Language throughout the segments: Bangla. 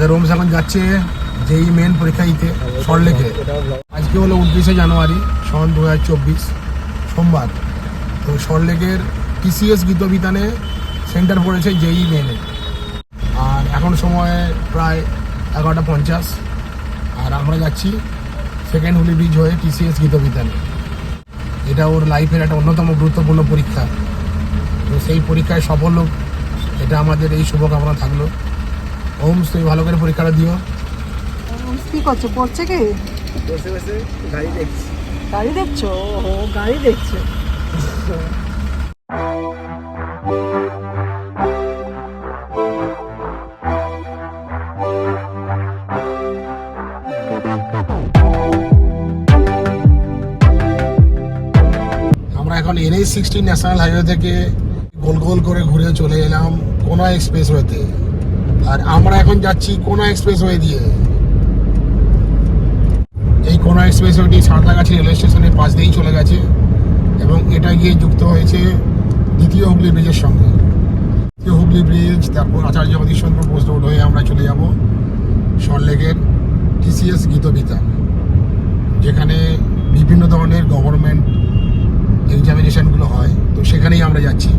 আমাদের ওমস এখন যাচ্ছে যেই মেন পরীক্ষা দিতে সল্টলেকে আজকে হলো উনত্রিশে জানুয়ারি, সন দু হাজার চব্বিশ, সোমবার। তো সল্টলেকের টিসিএস গীতবিতানে সেন্টার পড়েছে যেই মেনে আর এখন সময় প্রায় এগারোটা পঞ্চাশ। আর আমরা যাচ্ছি সেকেন্ড হুলি ব্রিজ হয়ে টিসিএস গীতবিতানে। এটা ওর লাইফের একটা অন্যতম গুরুত্বপূর্ণ পরীক্ষা। তো সেই পরীক্ষায় সফল হোক, এটা আমাদের এই শুভকামনা থাকল। ওমস তুই ভালো করে পরীক্ষাটা দিও। কি করছ পড়ছে কি? বসে বসে গাড়ি দেখছি। গাড়ি দেখছ? ও গাড়ি দেখছ। আমরা এখন এনএইচ সিক্সটিন ন্যাশনাল হাইওয়ে থেকে গোল গোল করে ঘুরে চলে এলাম কোনা এক্সপ্রেস ওয়েতে আর আমরা এখন যাচ্ছি কোনা এক্সপ্রেস ওয়ে দিয়ে। এই কোনা এক্সপ্রেস ওয়েটি সাঁতরাগাছি রেলওয়ে স্টেশনের পাশ দিয়েই চলে গেছে এবং এটা গিয়ে যুক্ত হয়েছে দ্বিতীয় হুগলি ব্রিজের সঙ্গে। দ্বিতীয় হুগলি ব্রিজ, তারপর আচার্য চন্দ্র বোস রোড হয়ে আমরা চলে যাব সল্টলেকের টিসিএস গীতবিতা যেখানে বিভিন্ন ধরনের গভর্নমেন্ট এক্সামিনেশনগুলো হয়। তো সেখানেই আমরা যাচ্ছি।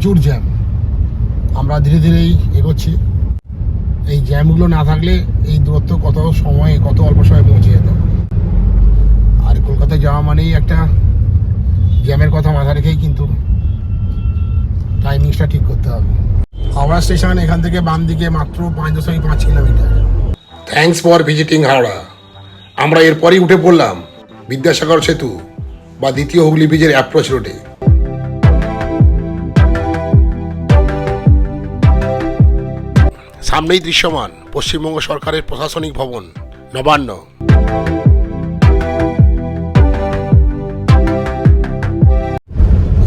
প্রচুর জ্যাম আমরা ধীরে ধীরেই এগোচ্ছি। এই জ্যামগুলো না থাকলে এই দূরত্ব কত সময়ে, কত অল্প সময়ে পৌঁছে যেত। আর কলকাতায় যাওয়া মানেই একটা জ্যামের কথা মাথা রেখেই কিন্তু টাইমিংসটা ঠিক করতে হবে। হাওড়া স্টেশন এখান থেকে বাম দিকে মাত্র পাঁচ দশমিক পাঁচ kilometre. Thanks for visiting Howrah আমরা এরপরই উঠে পড়লাম বিদ্যাসাগর সেতু বা দ্বিতীয় হুগলি ব্রিজের অ্যাপ্রোচ রোডে সামনেই দৃশ্যমান পশ্চিমবঙ্গ সরকারের প্রশাসনিক ভবন, নবান্ন।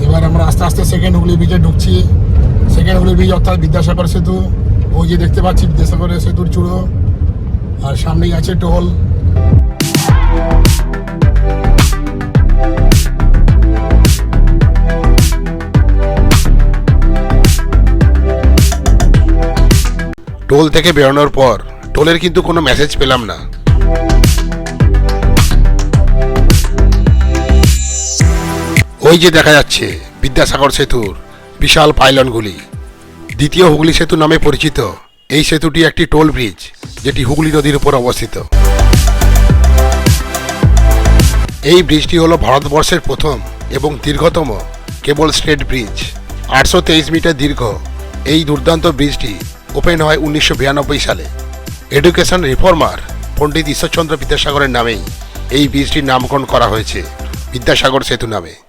এবার আমরা আস্তে আস্তে সেকেন্ড হুগলি ব্রিজে ঢুকছি। সেকেন্ড হুগলি ব্রিজ অর্থাৎ বিদ্যাসাগর সেতু। ওই যে দেখতে পাচ্ছি বিদ্যাসাগরের সেতুর চূড়ো। আর সামনেই আছে টোল। টোল থেকে বেরোনোর পর টোলের কিন্তু কোনো মেসেজ পেলাম না। ওই যে দেখা যাচ্ছে, বিদ্যাসাগর সেতুর বিশাল পাইলনগুলি দ্বিতীয় হুগলি সেতু নামে পরিচিত। এই সেতুটি একটি টোল ব্রিজ, যেটি হুগলি নদীর উপর অবস্থিত। এই ব্রিজটি হলো ভারতবর্ষের প্রথম এবং দীর্ঘতম কেবল স্টেট ব্রিজ। আটশো তেইশ মিটার দীর্ঘ। এই দুর্দান্ত ব্রিজটি ওপেন হয় উনিশশো বিরানব্বই সালে। এডুকেশন রিফর্মার পণ্ডিত ঈশ্বরচন্দ্র বিদ্যাসাগরের নামেই এই ব্রিজটির নামকরণ করা হয়েছে। বিদ্যাসাগর সেতু নামে।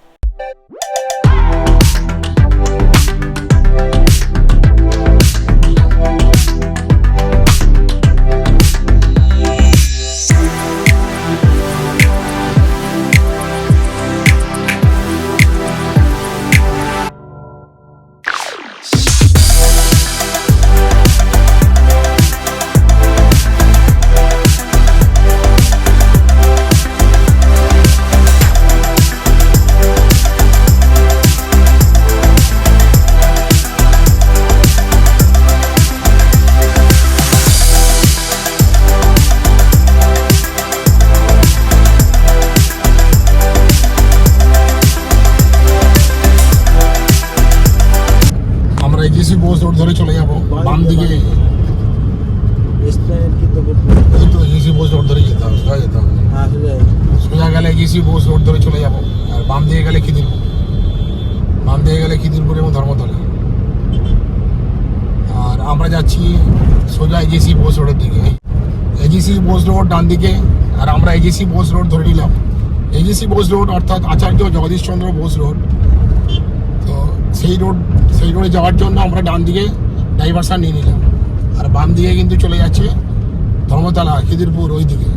এজিসি বোস রোড ধরে নিলাম। এজিসি বোস রোড অর্থাৎ আচার্য জগদীশচন্দ্র বোস রোড। তো সেই রোড সেই রোডে যাওয়ার জন্য আমরা ডান দিকে ডাইভারসান নিয়ে নিলাম। আর বাম দিকে কিন্তু চলে যাচ্ছে ধর্মতলা খিদিরপুর ওই দিকে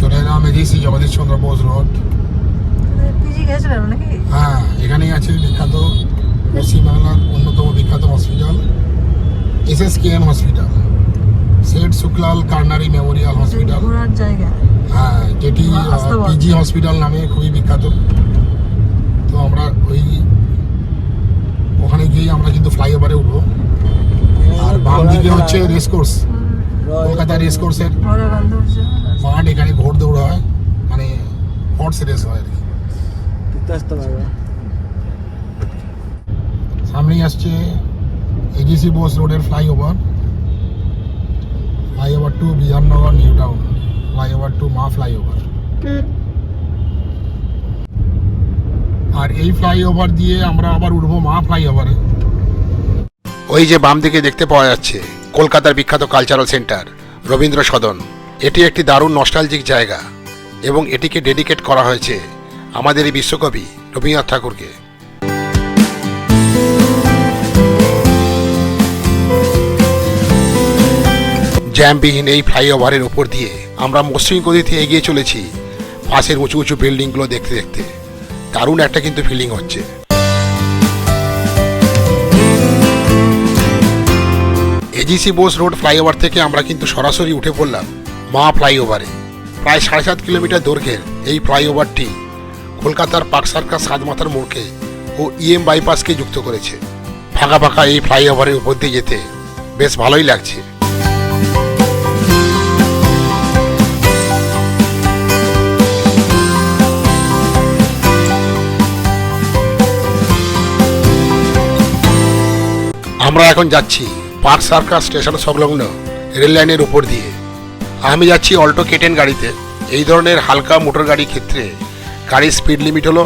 চলে এলাম এজিসি জগদীশচন্দ্র বোস রোড। হ্যাঁ এখানেই আছে বিখ্যাত পশ্চিমবাংলার অন্যতম বিখ্যাত hospital S S K M hospital Seth Sukhlal Karnani memorial hospital. হ্যাঁ যেটি। পিজি হসপিটাল নামে খুবই বিখ্যাত। তো আমরা ওই ওখানে গিয়ে আমরা কিন্তু ফ্লাইওভারে উঠবো। আর বাম দিকে হচ্ছে রেস কোর্স কলকাতা রেস কোর্সের ঘোরা মাঠ এখানে ঘোড় দৌড় হয়। মানে হর্স রেস হয় আর কি। সামনেই আসছে এজিসি বোস রোডের flyover flyover to Bidhannagar New Town flyover to Maa flyover আর এই ফ্লাইওভার দিয়ে আমরা আবার উঠবো মা ফ্লাইওভারে ওই যে বাম দিকে দেখতে পাওয়া যাচ্ছে, কলকাতার বিখ্যাত কালচারাল সেন্টার রবীন্দ্র সদন। এটি একটি দারুণ নস্টালজিক জায়গা এবং এটিকে ডেডিকেট করা হয়েছে আমাদের এই বিশ্বকবি রবীন্দ্রনাথ ঠাকুরকে। জ্যামবিহীন এই ফ্লাইওভারের ওপর দিয়ে আমরা মসৃণ গতিতে এগিয়ে চলেছি পাশের উঁচু উঁচু বিল্ডিংগুলো দেখতে দেখতে। দারুণ একটা কিন্তু ফিলিং হচ্ছে। এজিসি বোস রোড ফ্লাইওভার থেকে আমরা কিন্তু সরাসরি উঠে পড়লাম মা ফ্লাইওভারে। প্রায় সাড়ে সাত কিলোমিটার দৈর্ঘ্যের এই ফ্লাইওভারটি কলকাতার পার্ক সার্কাস সাতমাথার মোড়কে ও ইএম বাইপাসকে যুক্ত করেছে। ফাঁকা ফাঁকা এই ফ্লাইওভারের উপর দিয়ে যেতে বেশ ভালোই লাগছে। আমরা এখন যাচ্ছি পার্ক সার্কাস স্টেশন সংলগ্ন রেল লাইনের উপর দিয়ে। আমি যাচ্ছি অল্টো কেটেন গাড়িতে। এই ধরনের হালকা মোটর গাড়ির ক্ষেত্রে গাড়ির স্পিড লিমিট হলো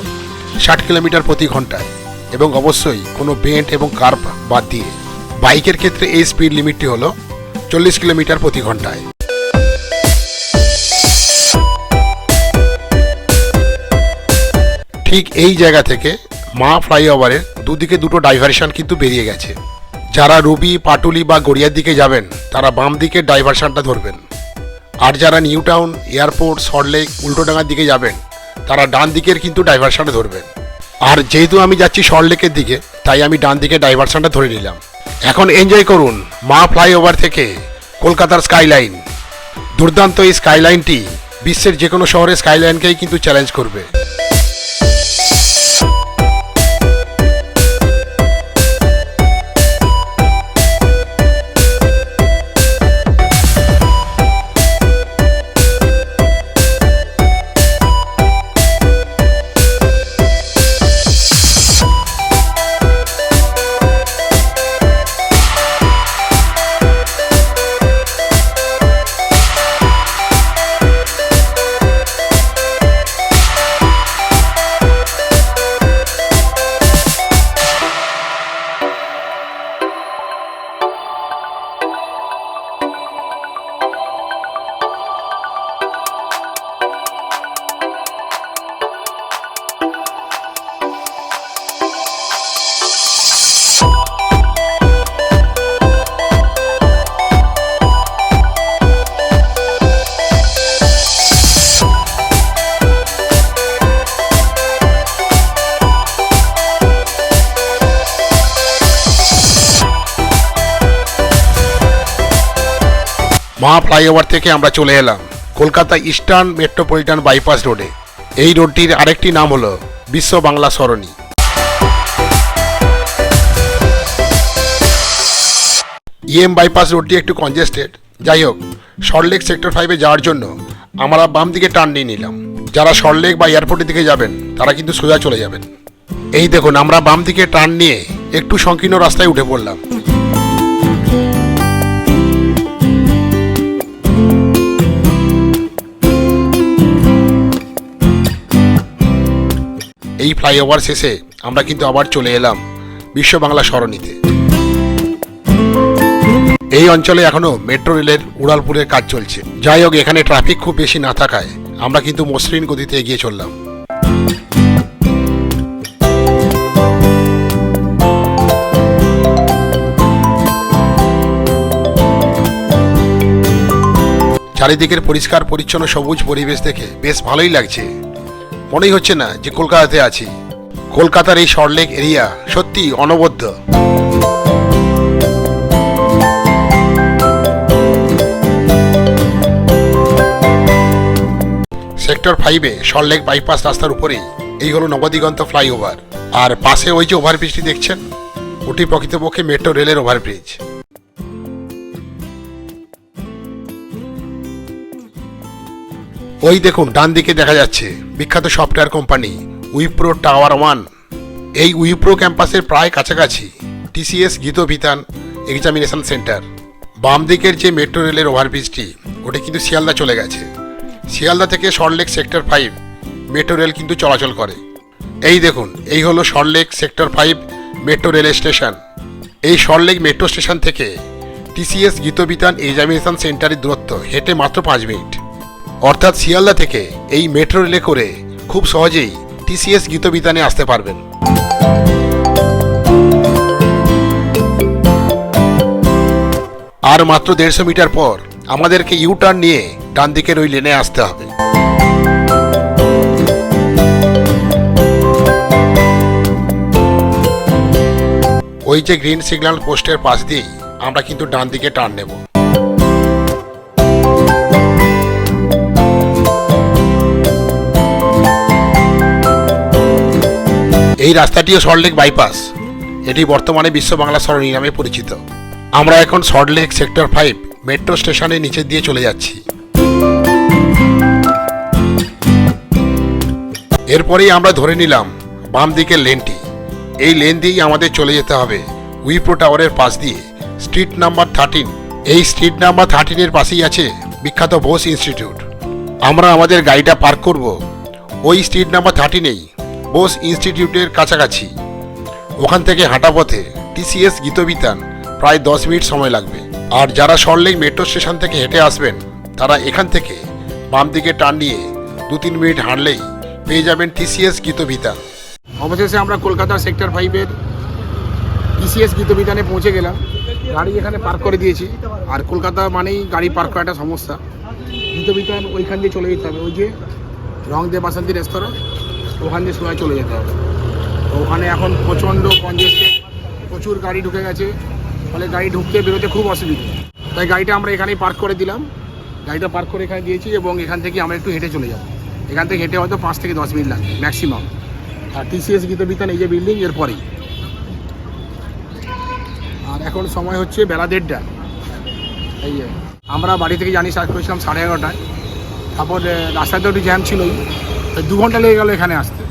ষাট কিলোমিটার প্রতি ঘন্টায় এবং অবশ্যই কোনো বেন্ট এবং কার্ভ বাদ দিয়ে। বাইকের ক্ষেত্রে এই স্পিড লিমিটটি হলো চল্লিশ কিলোমিটার প্রতি ঘন্টায়। ঠিক এই জায়গা থেকে মা ফ্লাইওভারের দুদিকে দুটো ডাইভারশন কিন্তু বেরিয়ে গেছে। যারা রুবি, পাটুলি বা গড়িয়ার দিকে যাবেন, তারা বাম দিকে ডাইভারশনটা ধরবেন। আর যারা নিউ টাউন, এয়ারপোর্ট সল্টলেক উল্টোডাঙ্গার দিকে যাবেন, তারা ডান দিকের কিন্তু ডাইভারশনটা ধরবেন। আর যেহেতু আমি যাচ্ছি সল্টলেকের দিকে, তাই আমি ডান দিকে ডাইভারশনটা ধরে নিলাম। এখন এনজয় করুন মা ফ্লাইওভার থেকে কলকাতার স্কাইলাইন। দুর্দান্ত এই স্কাইলাইনটি বিশ্বের যে কোনো শহরের স্কাইলাইনকেই কিন্তু চ্যালেঞ্জ করবে। মা ফ্লাইওভার থেকে আমরা চলে এলাম কলকাতা ইস্টার্ন মেট্রোপলিটন বাইপাস রোডে। এই রোডটির আরেকটি নাম হলো বিশ্ব বাংলা সরণি। ইএম বাইপাস রোডটি একটু কনজেস্টেড। যাই হোক সল্টলেক সেক্টর ফাইভে যাওয়ার জন্য আমরা বাম দিকে টার্ন নিয়ে নিলাম। যারা সল্টলেক বা এয়ারপোর্টের দিকে যাবেন, তারা কিন্তু সোজা চলে যাবেন। এই দেখুন, আমরা বাম দিকে টার্ন নিয়ে একটু সংকীর্ণ রাস্তায় উঠে পড়লাম। এই ফ্লাইওভার শেষে আমরা কিন্তু আবার চলে এলাম বিশ্ব বাংলা সরণিতে। এই অঞ্চলে এখনও মেট্রো রেলের উড়ালপুরের কাজ চলছে। যাই হোক, এখানে ট্রাফিক খুব বেশি না থাকায় আমরা কিন্তু মসৃণ গতিতে এগিয়ে চললাম। চারিদিকের পরিষ্কার পরিচ্ছন্ন সবুজ পরিবেশ দেখে বেশ ভালোই লাগছে। মনেই হচ্ছে না যে কলকাতাতে আছি। কলকাতার এই সল্টলেক এরিয়া সত্যি অনবদ্য। সেক্টর ফাইভে সল্টলেক বাইপাস রাস্তার উপরেই এই হলো নবদিগন্ত ফ্লাইওভার আর পাশে ওই যে ওভারব্রিজটি দেখছেন, ওটি প্রকৃতপক্ষে মেট্রো রেলের ওভারব্রিজ ওই দেখুন, ডান দিকে দেখা যাচ্ছে। বিখ্যাত software company, Wipro tower one. এই উইপ্রো ক্যাম্পাসের প্রায় কাছাকাছি, টিসিএস গীত বিতান এক্সামিনেশন সেন্টার। বাম দিকের যে মেট্রো রেলের ওভারব্রিজটি, ওটা কিন্তু শিয়ালদা চলে গেছে। শিয়ালদা থেকে Salt Lake sector five, metro rail কিন্তু চলাচল করে। এই দেখুন, এই হলো Salt Lake sector five metro rail station. এই সল্টলেক মেট্রো স্টেশন থেকে টিসিএস গীতবিতান এক্সামিনেশন সেন্টারের দূরত্ব হেঁটে মাত্র পাঁচ মিনিট। অর্থাৎ শিয়ালদা থেকে এই মেট্রো রেলে করে খুব সহজেই টিসিএস গীতবিতানে আসতে পারবেন। আর মাত্র দেড়শো মিটার পর আমাদেরকে ইউ টার্ন নিয়ে ডান দিকের ওই লেনে আসতে হবে। ওই যে গ্রিন সিগন্যাল পোস্টের পাশ দিয়েই আমরা কিন্তু ডান দিকে টার্ন নেব। এই রাস্তাটিও সল্টলেক বাইপাস এটি বর্তমানে বিশ্ব বাংলা সরণি নামে পরিচিত। আমরা এখন সল্টলেক সেক্টর ফাইভ মেট্রো স্টেশনের নিচে দিয়ে চলে যাচ্ছি। এরপরেই আমরা ধরে নিলাম বাম দিকের লেনটি এই লেন দিয়েই আমাদের চলে যেতে হবে উইপ্রো টাওয়ারের পাশ দিয়ে। স্ট্রিট নাম্বার থার্টিন এই স্ট্রিট নাম্বার থার্টিনের পাশেই আছে বিখ্যাত বোস ইনস্টিটিউট আমরা আমাদের গাড়িটা পার্ক করব। ওই স্ট্রিট নাম্বার থার্টিনেই বোস ইনস্টিটিউটের কাছাকাছি। ওখান থেকে হাঁটা পথে টিসিএস গীতবিতান প্রায় দশ মিনিট সময় লাগবে। আর যারা সল্টলেক মেট্রো স্টেশন থেকে হেঁটে আসবেন, তারা এখান থেকে বাম দিকে টার্ন নিয়ে দু তিন মিনিট হাঁটলেই পেয়ে যাবেন টিসিএস গীতবিতান। অবশেষে আমরা কলকাতা সেক্টর ফাইভের টিসিএস গীতবিতানে পৌঁছে গেলাম। গাড়ি এখানে পার্ক করে দিয়েছি। আর কলকাতা মানেই গাড়ি পার্ক করা একটা সমস্যা। গীতবিতান ওইখান দিয়ে চলে যেতে হবে। ওই যে রং দে বাসন্তী রেস্তোরাঁ। ওখান দিয়ে সোজা চলে যেতে হবে। তো ওখানে এখন প্রচণ্ড কনজেস্টেড প্রচুর গাড়ি ঢুকে গেছে। ফলে গাড়ি ঢুকতে বেরোতে খুব অসুবিধা। তাই গাড়িটা আমরা এখানেই পার্ক করে দিলাম। গাড়িটা পার্ক করে এখানে দিয়েছি এবং এখান থেকে আমরা একটু হেঁটে চলে যাব। এখান থেকে হেঁটে হয়তো পাঁচ থেকে দশ মিনিট লাগবে ম্যাক্সিমাম আর টিসিএস গীতবিতান, এই যে বিল্ডিং এর পরেই। আর এখন সময় হচ্ছে বেলা দেড়টা। এই যে, আমরা বাড়ি থেকে জানি স্টার্ট করেছিলাম সাড়ে এগারোটায়। তারপর রাস্তায় তো একটু জ্যাম ছিলই। দু ঘণ্টা লেগে গেলো এখানে আসতে।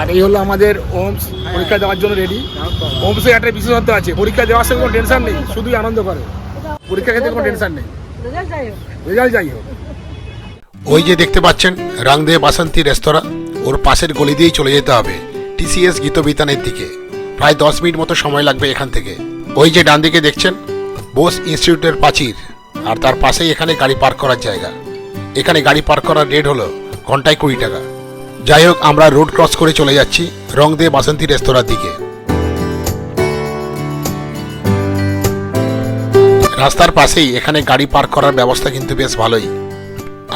আর এই হলো আমাদের ওমস পরীক্ষা দেওয়ার জন্য রেডি ওমসে একটা বিশেষত্ব আছে, পরীক্ষা দেওয়ার সময় কোনো টেনশন নেই, শুধুই আনন্দ করে। পরীক্ষা ক্ষেত্রে কোনো টেনশন নেই। রেজাল্ট যাই হোক। ওই যে দেখতে পাচ্ছেন রাংদে বাসন্তী রেস্তোরাঁ, ওর পাশের গলি দিয়েই চলে যেতে হবে টিসিএস গীতবিতানের দিকে। প্রায় দশ মিনিট মতো সময় লাগবে এখান থেকে। ওই যে ডান দিকে দেখছেন, বোস ইনস্টিটিউটের প্রাচীর, আর তার পাশেই এখানে গাড়ি পার্ক করার জায়গা। এখানে গাড়ি পার্ক করার রেট হলো ঘন্টায় কুড়ি টাকা। যাই হোক, আমরা রোড ক্রস করে চলে যাচ্ছি রংদে বাসন্তী রেস্তোরাঁর দিকে। রাস্তার পাশেই এখানে গাড়ি পার্ক করার ব্যবস্থা কিন্তু বেশ ভালোই।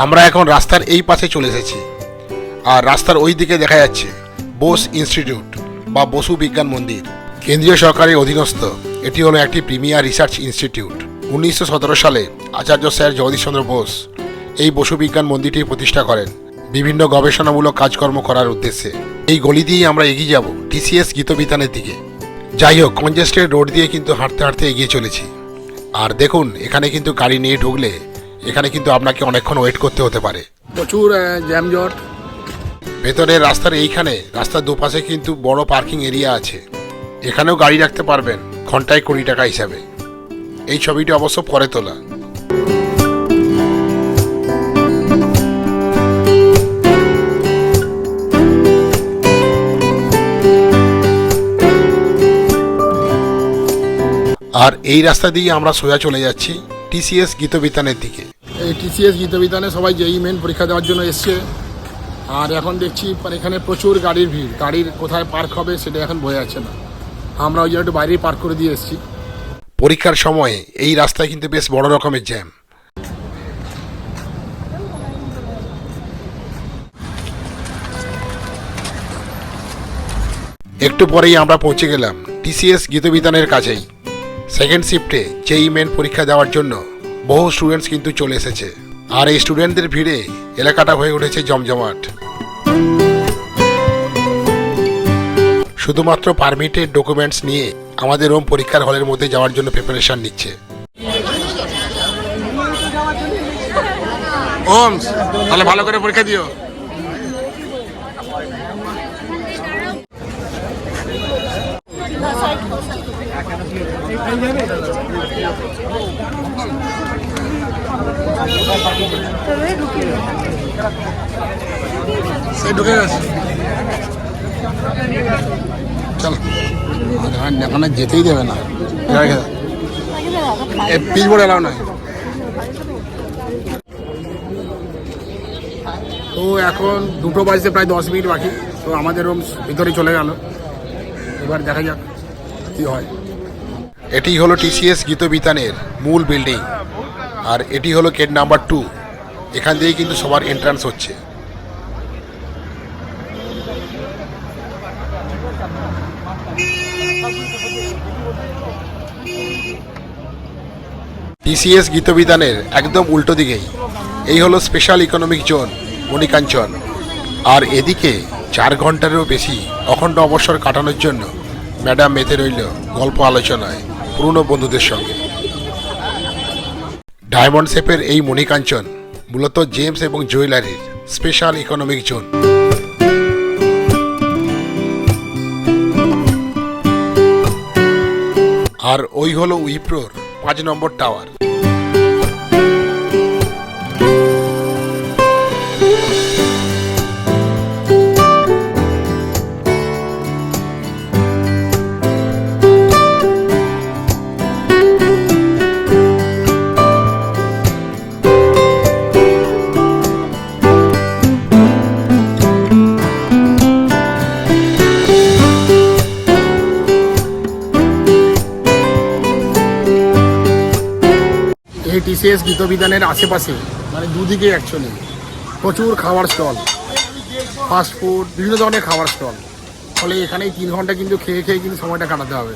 আমরা এখন রাস্তার এই পাশে চলে এসেছি। আর রাস্তার ওই দিকে দেখা যাচ্ছে বোস ইনস্টিটিউট বা বসু বিজ্ঞান মন্দির। কেন্দ্রীয় সরকারের অধীনস্থ, এটি হলো একটি প্রিমিয়ার রিসার্চ ইনস্টিটিউট। উনিশশো সতেরো সালে আচার্য স্যার জগদীশচন্দ্র বোস এই বসু বিজ্ঞান মন্দিরটি প্রতিষ্ঠা করেন। বিভিন্ন গবেষণামূলক কাজকর্ম করার উদ্দেশ্যে। এই গলি দিয়েই আমরা এগিয়ে যাব টিসিএস গীতবিতানের দিকে। যাই হোক কনজেস্টেড রোড দিয়ে কিন্তু হাঁটতে হাঁটতে এগিয়ে চলেছি। আর দেখুন এখানে কিন্তু গাড়ি নিয়ে ঢুকলে এখানে কিন্তু আপনাকে অনেকক্ষণ ওয়েট করতে হতে পারে। প্রচুর জ্যামজট। ভেতরের রাস্তার এইখানে রাস্তার দুপাশে কিন্তু বড় পার্কিং এরিয়া আছে। এখানেও গাড়ি রাখতে পারবেন ঘন্টায় কুড়ি টাকা হিসাবে। এই ছবিটি অবশ্য পরে তোলা। আর এই রাস্তা দিয়ে আমরা সোজা চলে যাচ্ছি টিসিএস গীতবিতানের দিকে। এই টিসিএস গীতবিতানে সবাই যেই মেন পরীক্ষা দেওয়ার জন্য এসছে। আর এখন দেখছি মানে এখানে প্রচুর গাড়ির ভিড়। গাড়ির কোথায় পার্ক হবে সেটা এখন বোঝা যাচ্ছে না। আমরা ওই জন্য একটু বাইরেই পার্ক করে দিয়ে এসেছি। পরীক্ষার সময়ে এই রাস্তায় কিন্তু বেশ বড় রকমের জ্যাম একটু পরেই আমরা পৌঁছে গেলাম টিসিএস গীতবিতানের কাছেই। সেকেন্ড শিফটে জেই মেন পরীক্ষা দেওয়ার জন্য বহু স্টুডেন্টস কিন্তু চলে এসেছে। আর এই স্টুডেন্টদের ভিড়ে এলাকাটা হয়ে উঠেছে জমজমাট। শুধুমাত্র পারমিটেড ডকুমেন্টস নিয়ে আমাদের ওম পরীক্ষার হলের মধ্যে যাওয়ার জন্য প্রিপারেশন নিচ্ছে। ওমস তাহলে ভালো করে পরীক্ষা দিও। সে ঢুকে গেছে। চল। এখন যেতেই দেবে না। পিচ বোর্ড এলাও নয়। তো এখন দুটো বাজতে প্রায় দশ মিনিট বাকি। তো আমাদের ভিতরে চলে গেল। এবার দেখা যাক কি হয়। এটি হলো টিসিএস গীতবিতানের মূল বিল্ডিং আর এটি হলো গেট নাম্বার টু এখান দিয়েই কিন্তু সবার এন্ট্রান্স হচ্ছে। টিসিএস গীতবিতানের একদম উল্টো দিকেই, এই হলো স্পেশাল ইকোনমিক জোন মণিকাঞ্চন। আর এদিকে চার ঘন্টারও বেশি অখণ্ড অবসর কাটানোর জন্য ম্যাডাম মেতে রইল গল্প আলোচনায়। পুরনো বন্ধুদের সঙ্গে। ডায়মন্ড শেপের এই মণিকাঞ্চন মূলত জেমস এবং জুয়েলারির স্পেশাল ইকোনমিক জোন। আর ওই হলো উইপ্রোর পাঁচ নম্বর টাওয়ার। টিসিএস গীতবিধানের আশেপাশে মানে দুদিকে অ্যাকচুয়ালি প্রচুর খাবার স্টল ফাস্ট ফুড বিভিন্ন ধরনের খাবার স্টল। ফলে এখানেই তিন ঘণ্টা কিন্তু খেয়ে খেয়ে কিন্তু সময়টা কাটাতে হবে।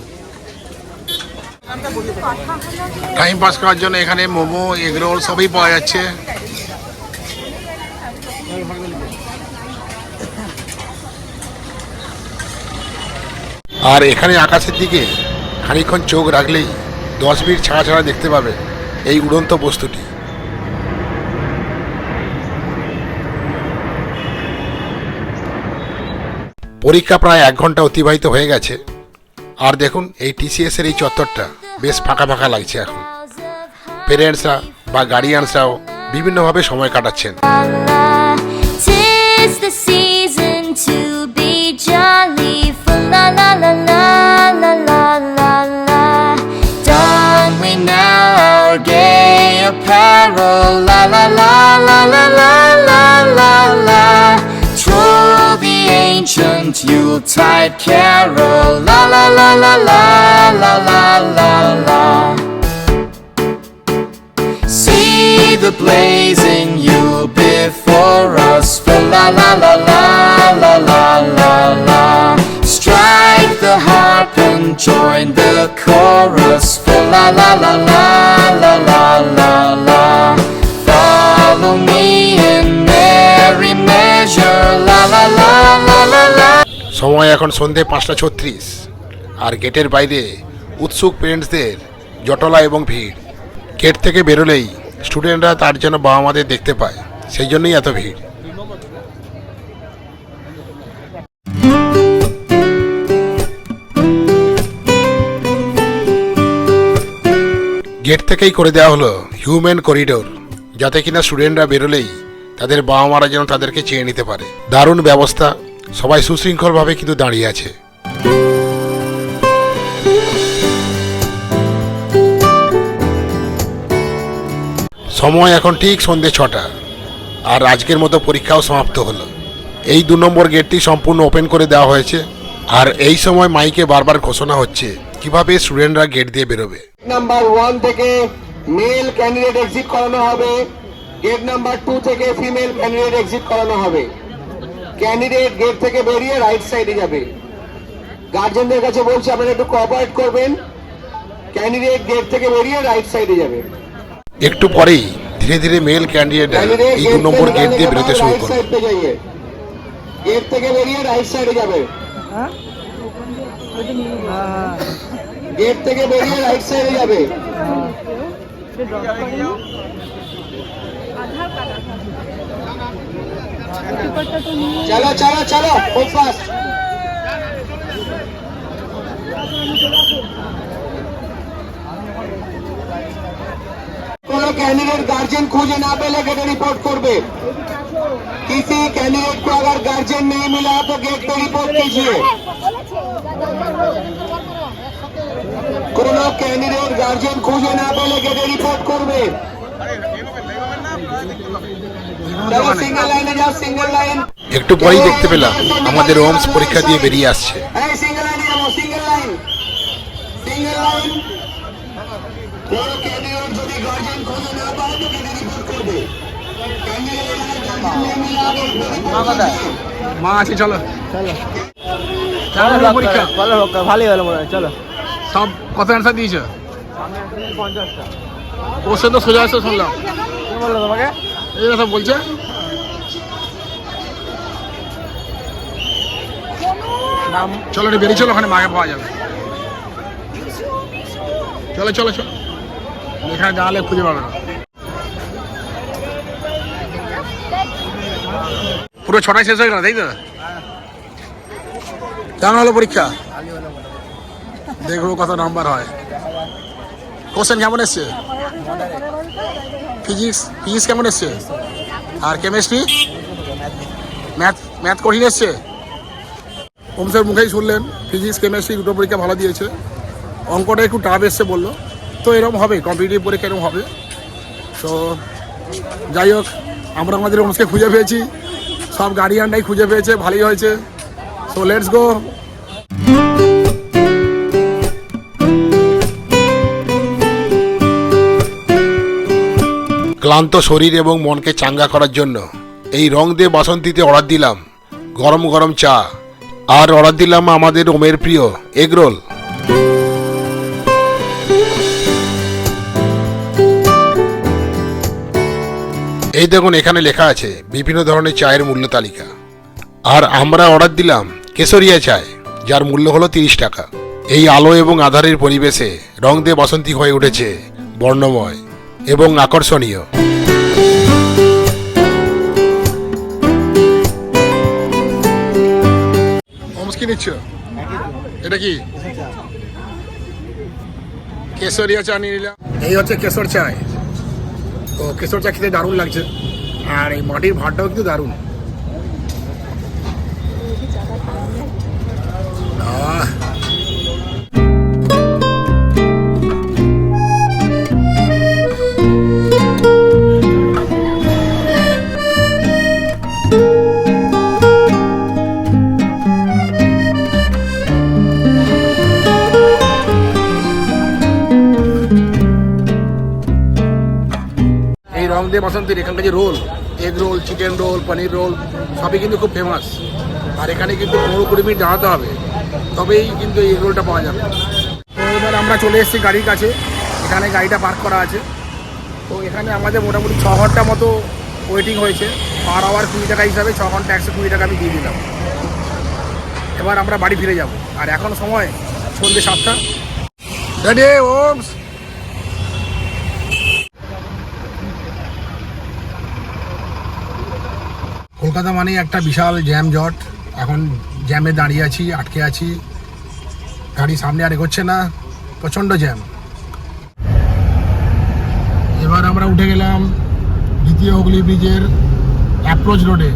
টাইম পাস করার জন্য এখানে মোমো এগরোল সবই পাওয়া যাচ্ছে। আর এখানে আকাশের দিকে খানিকক্ষণ চোখ রাখলেই দশ মিনিট ছাড়া ছাড়া দেখতে পাবে। এই উড়ন্ত বস্তুটি। পরীক্ষা প্রায় এক ঘণ্টা অতিবাহিত হয়ে গেছে। আর দেখুন, এই টিসিএস এর এই চত্বরটা বেশ ফাঁকা ফাঁকা লাগছে এখন। পেরেন্টসরা বা গার্ডিয়ানসরাও বিভিন্নভাবে সময় কাটাচ্ছেন। Ancient Yuletide carol. La la la la la la la la la. See the blazing Yule before us. For la la la la la la la la. Strike the harp and join the chorus. For la la la la la la la la. সময় এখন সন্ধে পাঁচটা ছত্রিশ। আর গেটের বাইরে উৎসুক পেরেন্টসদের জটলা এবং ভিড়। গেট থেকে বেরোলেই স্টুডেন্টরা তার জন্য বাবা মাদের দেখতে পায়, সেই জন্যই এত ভিড়। গেট থেকেই করে দেওয়া হলো হিউম্যান করিডোর যাতে কিনা স্টুডেন্টরা বেরোলেই তাদের বাবা মারা যেন তাদেরকে চেয়ে নিতে পারে। দারুণ ব্যবস্থা সবাই সুশৃঙ্খলভাবে কিন্তু দাঁড়িয়ে আছে। সময় এখন ঠিক সন্ধে ছটা, আর আজকের মতো পরীক্ষাও সমাপ্ত হলো। এই দু নম্বর গেটটি সম্পূর্ণ ওপেন করে দেওয়া হয়েছে, আর এই সময় মাইকে বারবার ঘোষণা হচ্ছে, কীভাবে স্টুডেন্টরা গেট দিয়ে বেরোবে। নাম্বার ওয়ান থেকে মেল ক্যান্ডিডেট এক্সিট করানো হবে গেট নাম্বার টু থেকে ফিমেল ক্যান্ডিডেট এক্সিট করানো হবে। ক্যান্ডিডেট গেট থেকে বেরিয়ে রাইট সাইডে যাবে। গার্জেনদের কাছে বলছি আপনারা একটু কোঅপারেট করবেন। ক্যান্ডিডেট গেট থেকে বেরিয়ে রাইট সাইডে যাবে। একটু পরেই ধীরে ধীরে মেল ক্যান্ডিডেট এই দু নম্বর গেট দিয়ে বেরোতে শুরু করবে গেট থেকে বেরিয়ে রাইট সাইডে যাবে। হ্যাঁ? গেট থেকে বেরিয়ে রাইট সাইডে যাবে। আধার কার্ড চলো চলো চলো খুব ফাস্ট কোনো कैंडिडेट गार्जियन खोजे ना पहले गेट रिपोर्ट करबे किसी कैंडिडेट को अगर गार्जियन नहीं मिला तो गेट पे रिपोर्ट कीजिए কোনো ক্যান্ডিডেট গার্জিয়ান খুঁজে না পেলে গেটে রিপোর্ট করবে চলো সিঙ্গেল লাইনে যাও সিঙ্গেল লাইন একটু পরেই দেখতে পেলাম আমাদের ওমস পরীক্ষা দিয়ে বেরিয়ে আসছে। এই সিঙ্গেল লাইনে যাব সিঙ্গেল লাইন সিঙ্গেল লাইন কোন ক্যান্ডিডেট যদি গার্জিয়ান খুঁজে না পায় তো গেটে রিপোর্ট করবে। মা আছে চলো। চলো। পরীক্ষা। ভালো হোক ভালোই হলো মনে হয় চলো। সব কত অ্যান্সার দিয়েছ? পঞ্চাশটা। কোশ্চেন তো সোজা আসছে শুনলাম। কি বলল তোমাকে? এই সব বলছে? চলো রে, বেরিয়ে চলো, ওখানে মাকে পাওয়া যাবে। চলো চলো চলো। এখানে দাঁড়ালে খুঁজে পাবে না। পুরো ছটায় শেষ হয়ে গেল, তাই তো? কেমন হলো পরীক্ষা? দেখব কত নাম্বার হয়। কোশ্চেন কেমন এসছে? ফিজিক্স ফিজিক্স কেমন এসছে? আর কেমিস্ট্রি? ম্যাথ ম্যাথ কঠিন এসছে? ওমসের মুখেই শুনলেন, ফিজিক্স, কেমিস্ট্রি দুটো পরীক্ষা ভালো দিয়েছে। অঙ্কটা একটু টাফ এসছে বলল। তো এরকম হবে কম্পিটিটিভ পরীক্ষা এরকম হবে। তো যাই হোক, আমরা আমাদের ওমসকে খুঁজে পেয়েছি। সব গার্ডিয়ানটাই খুঁজে পেয়েছে, ভালোই হয়েছে। সো লেটস গো ক্লান্ত শরীর এবং মনকে চাঙ্গা করার জন্য। এই রং দিয়ে বাসন্তীতে অর্ডার দিলাম। গরম গরম চা। আর অর্ডার দিলাম আমাদের ওমের প্রিয় এগরোল এই দেখুন, এখানে লেখা আছে, বিভিন্ন ধরনের চায়ের মূল্য তালিকা। আর আমরা অর্ডার দিলাম কেশরিয়া চায়, যার মূল্য হলো তিরিশ টাকা। এই আলো এবং আধারের পরিবেশে রং দিয়ে বাসন্তী হয়ে উঠেছে বর্ণময়। এবং আকর্ষণীয়। কি নিচ্ছ? এটা কি? কেশরিয়া চা নিয়ে নিলাম। এই হচ্ছে কেশর চায় তো কেশর চা খেতে দারুণ লাগছে। আর এই মাটির ভাতটাও কিন্তু দারুণ। বসন্তের এখানকার যে roll egg roll chicken roll paneer roll সবই কিন্তু খুব ফেমাস আর এখানে কিন্তু পনেরো কুড়ি মিনিট দাঁড়াতে হবে। তবেই কিন্তু এই রোলটা পাওয়া যাবে। তো এবার আমরা চলে এসেছি গাড়ির কাছে। এখানে গাড়িটা পার্ক করা আছে। তো এখানে আমাদের মোটামুটি ছ ঘণ্টা মতো ওয়েটিং হয়েছে। পার আওয়ার কুড়ি টাকা হিসাবে ছ ঘণ্টা একশো কুড়ি টাকা আমি দিয়ে দিলাম। এবার আমরা বাড়ি ফিরে যাব। আর এখন সময় সন্ধ্যে সাতটা। রেডি ওমস কলকাতা মানেই একটা বিশাল জ্যাম জট। এখন জ্যামে দাঁড়িয়ে আছি, আটকে আছি। গাড়ি সামনে আর এগোচ্ছে না, প্রচণ্ড জ্যাম। এবার আমরা উঠে গেলাম দ্বিতীয় হুগলি ব্রিজের অ্যাপ্রোচ রোডে